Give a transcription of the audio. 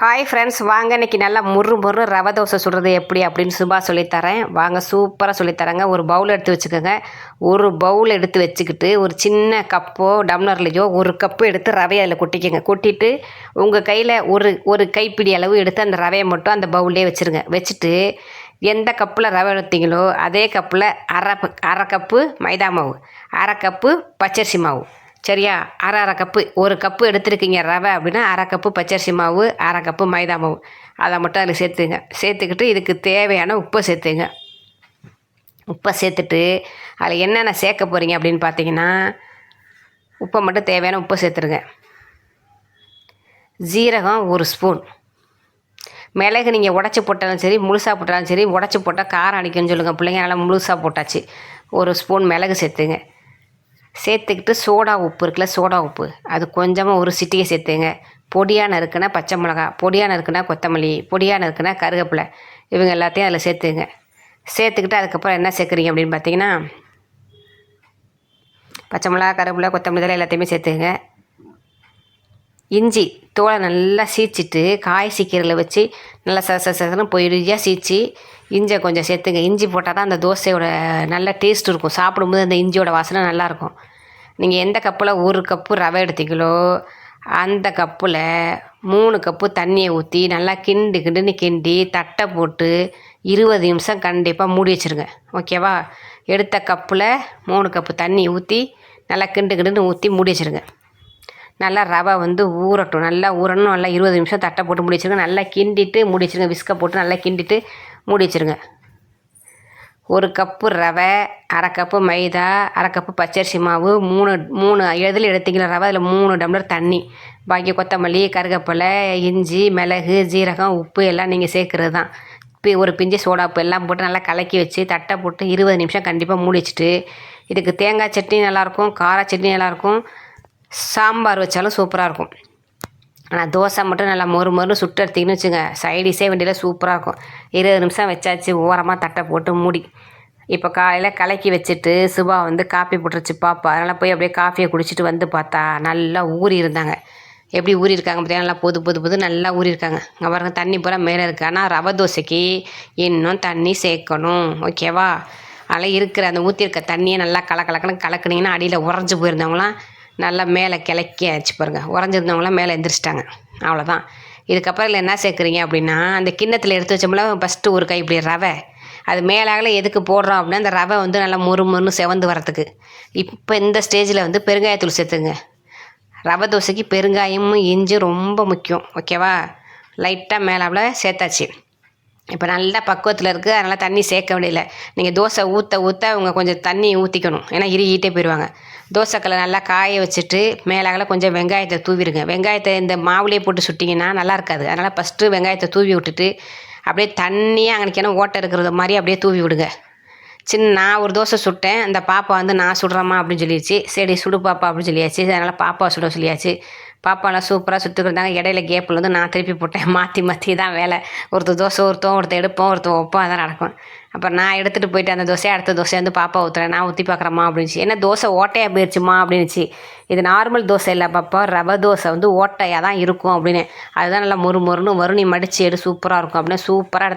Hi friends வாங்க இன்னைக்கு நல்லா முறு முறு ரவை தோசை சுடுறது எப்படி அப்படின்னு சுபா சொல்லித்தரேன். வாங்க சூப்பராக சொல்லித்தரேங்க. ஒரு பவுல் எடுத்து வச்சுக்கோங்க. ஒரு பவுல் எடுத்து வச்சுக்கிட்டு ஒரு சின்ன கப்போ டம்ளர்லையோ ஒரு கப்பு எடுத்து ரவையை அதில் கொட்டிக்கோங்க. கொட்டிட்டு உங்கள் கையில் ஒரு ஒரு கைப்பிடி அளவு எடுத்து அந்த ரவையை மட்டும் அந்த பவுல்லே வச்சுருங்க. வச்சுட்டு எந்த கப்பில் ரவை எடுத்தீங்களோ அதே கப்பில் அரை அரை கப்பு மைதா மாவு அரை கப்பு பச்சரிசி மாவு. சரியா? அரை அரை கப்பு. ஒரு கப்பு எடுத்துருக்கீங்க ரவை அப்படின்னா அரை கப்பு பச்சரிசி மாவு அரை கப்பு மைதா மாவு. அதை மட்டும் அதில் சேர்த்துங்க. சேர்த்துக்கிட்டு இதுக்கு தேவையான உப்பை சேர்த்துங்க. உப்பை சேர்த்துட்டு அதில் என்னென்ன சேர்க்க போகிறீங்க அப்படின்னு பார்த்தீங்கன்னா உப்பை மட்டும் தேவையான உப்பை சேர்த்துருங்க. ஜீரகம் ஒரு ஸ்பூன். மிளகு நீங்கள் உடச்சி போட்டாலும் சரி முழுசாக போட்டாலும் சரி உடச்சி போட்டால் காரம் அடிக்கும்னு சொல்லுங்கள் பிள்ளைங்க நல்லா முழுசாக போட்டாச்சு. ஒரு ஸ்பூன் மிளகு சேர்த்துங்க. சேர்த்துக்கிட்டு சோடா உப்பு இருக்குல்ல சோடா உப்பு. அது கொஞ்சமாக ஒரு சிட்டிகை சேர்த்துங்க. பொடியான இருக்குன்னா பச்சை மிளகா பொடியான இருக்குன்னா கொத்தமல்லி பொடியான இருக்குன்னா கருவேப்பிலை இவங்க எல்லாத்தையும் அதில் சேர்த்துங்க. சேர்த்துக்கிட்டு அதுக்கப்புறம் என்ன சேர்க்குறீங்க அப்படின்னு பார்த்தீங்கன்னா பச்சை மிளகா கருவேப்பிலை கொத்தமல்லி இதெல்லாம் எல்லாத்தையுமே சேர்த்துங்க. இஞ்சி தோலை நல்லா சீச்சிட்டு காய் சீக்கிரில் வச்சு நல்லா ச ச சன்னு பொய்யா சீச்சி இஞ்சியை கொஞ்சம் சேர்த்துங்க. இஞ்சி போட்டால் தான் அந்த தோசையோட நல்ல டேஸ்ட் இருக்கும். சாப்பிடும்போது அந்த இஞ்சியோட வாசனை நல்லாயிருக்கும் நீங்கள் எந்த கப்பில் ஒரு கப்பு ரவை எடுத்தீங்களோ அந்த கப்பில் மூணு கப்பு தண்ணியை ஊற்றி நல்லா கிண்டு கிண்டுன்னு கிண்டி தட்டை போட்டு இருபது நிமிஷம் கண்டிப்பாக மூடி வச்சுருங்க. ஓகேவா எடுத்த கப்பில் மூணு கப்பு தண்ணி ஊற்றி நல்லா கிண்டு கிண்டுன்னு ஊற்றி மூடி வச்சுருங்க. நல்லா ரவை வந்து ஊறட்டும். நல்லா ஊறணும். நல்லா இருபது நிமிஷம் தட்டை போட்டு முடிச்சிருங்க நல்லா கிண்டிட்டு மூடி வச்சிருங்க. விஸ்கை போட்டு நல்லா கிண்டிட்டு முடிச்சிருங்க ஒரு கப்பு ரவை அரை கப்பு மைதா அரை கப்பு பச்சரிசி மாவு மூணு மூணு எதில் எடுத்திங்களா ரவை அதில் மூணு டம்ளர் தண்ணி. பாக்கி கொத்தமல்லி கருகப்பிலை இஞ்சி மிளகு ஜீரகம் உப்பு எல்லாம் நீங்கள் சேர்க்குறது தான். இப்போ ஒரு பிஞ்சு சோடாப்பு எல்லாம் போட்டு நல்லா கலக்கி வச்சு தட்டை போட்டு இருபது நிமிஷம் கண்டிப்பாக மூடி வச்சுட்டு இதுக்கு தேங்காய் சட்னி நல்லாயிருக்கும் கார சட்னி நல்லாயிருக்கும் சாம்பார் வச்சாலும் சூப்பராக இருக்கும். ஆனால் தோசை மட்டும் நல்லா மொறு மொறுன்னு சுட்டு எடுத்திங்கன்னு வச்சுங்க சைடிஷே வண்டியில் சூப்பராக இருக்கும். இருபது நிமிஷம் வச்சாச்சு ஓரமாக தட்டை போட்டு மூடி. இப்போ காலையில் கலக்கி வச்சுட்டு சுபா வந்து காஃபி போட்டுருச்சு பாப்பா. அதனால் போய் அப்படியே காஃபியை குடிச்சிட்டு வந்து பார்த்தா நல்லா ஊறி இருந்தாங்க. எப்படி ஊறி இருக்காங்க பார்த்தீங்கன்னா நல்லா பொது பொது பொது நல்லா ஊறி இருக்காங்க. அங்கே பாருங்க தண்ணி பூரா மேலே இருக்குது ஆனால் ரவை தோசைக்கு இன்னும் தண்ணி சேர்க்கணும். ஓகேவா அதில் இருக்கிற அந்த ஊற்றிருக்க தண்ணியை நல்லா கல கலக்குனிங்கன்னா அடியில் உறைஞ்சி போயிருந்தவங்களாம் நல்லா மேலே கிளக்கியாச்சு பாருங்க. உறைஞ்சிருந்தவங்களாம் மேலே எந்திரிச்சிட்டாங்க. அவ்வளோதான் இதுக்கப்புறம் இல்லை என்ன சேர்க்குறீங்க அப்படின்னா அந்த கிண்ணத்தில் எடுத்து வச்சோம்ல ஃபஸ்ட்டு ஒரு கை இப்படி ரவை. அது மேலாகல எதுக்கு போடுறோம் அப்படின்னா அந்த ரவை வந்து நல்லா மொறு மொறுன்னு செவந்து வரத்துக்கு இப்போ இந்த ஸ்டேஜில் வந்து பெருங்காயத்தூள் சேர்த்துங்க. ரவை தோசைக்கு பெருங்காயமும் இஞ்சி ரொம்ப முக்கியம். ஓகேவா? லைட்டாக மேலாவில் சேர்த்தாச்சு. இப்போ நல்லா பக்குவத்தில் இருக்குது அதனால் தண்ணி சேர்க்க முடியல நீங்கள் தோசை ஊற்ற ஊற்ற அவங்க கொஞ்சம் தண்ணி ஊற்றிக்கணும் ஏன்னா இறுகிட்டே போயிடுவாங்க. தோசைக்கல்லை நல்லா காய வச்சுட்டு மேலாகல கொஞ்சம் வெங்காயத்தை தூவிடுங்க. வெங்காயத்தை இந்த மாவுலேயே போட்டு சுட்டிங்கன்னா நல்லா இருக்காது. அதனால் ஃபஸ்ட்டு வெங்காயத்தை தூவி விட்டுட்டு அப்படியே தண்ணியாக அங்கனைக்கான ஓட்டை இருக்கிறது மாதிரி அப்படியே தூவி விடுங்க. சின்ன நான் ஒரு தோசை சுட்டேன். அந்த பாப்பா வந்து நான் சுடுறேம்மா அப்படின்னு சொல்லிடுச்சு சரி சுடு பாப்பா அப்படின்னு சொல்லியாச்சு. அதனால் பாப்பா சுட சொல்லியாச்சு. பாப்பாலாம் சூப்பராக சுட்டுக்கிட்டாங்க இடையில கேப்பில் வந்து நான் திருப்பி போட்டேன். மாற்றி மாற்றி தான் வேலை. ஒருத்தர் தோசை ஒருத்தன் ஒருத்தர் எடுப்போம் ஒருத்தன் வைப்போம் அதான் நடக்கும். அப்புறம் நான் எடுத்துகிட்டு போயிட்டு அந்த தோசையை அடுத்த தோசையை வந்து பாப்பா ஊற்றுறேன் நான் ஊற்றி பார்க்குறேம்மா அப்படின்ச்சு என்ன தோசை ஓட்டையாக போயிடுச்சுமா அப்படின்னுச்சு. இது நார்மல் தோசை இல்லை பாப்பா. ரவை தோசை வந்து ஓட்டையாக தான் இருக்கும் அப்படின்னு. அதுதான் நல்லா மொறு மொறுன்னு வரும் நீ மடித்து எடு சூப்பராக இருக்கும் அப்படின்னு. சூப்பராக எடுத்து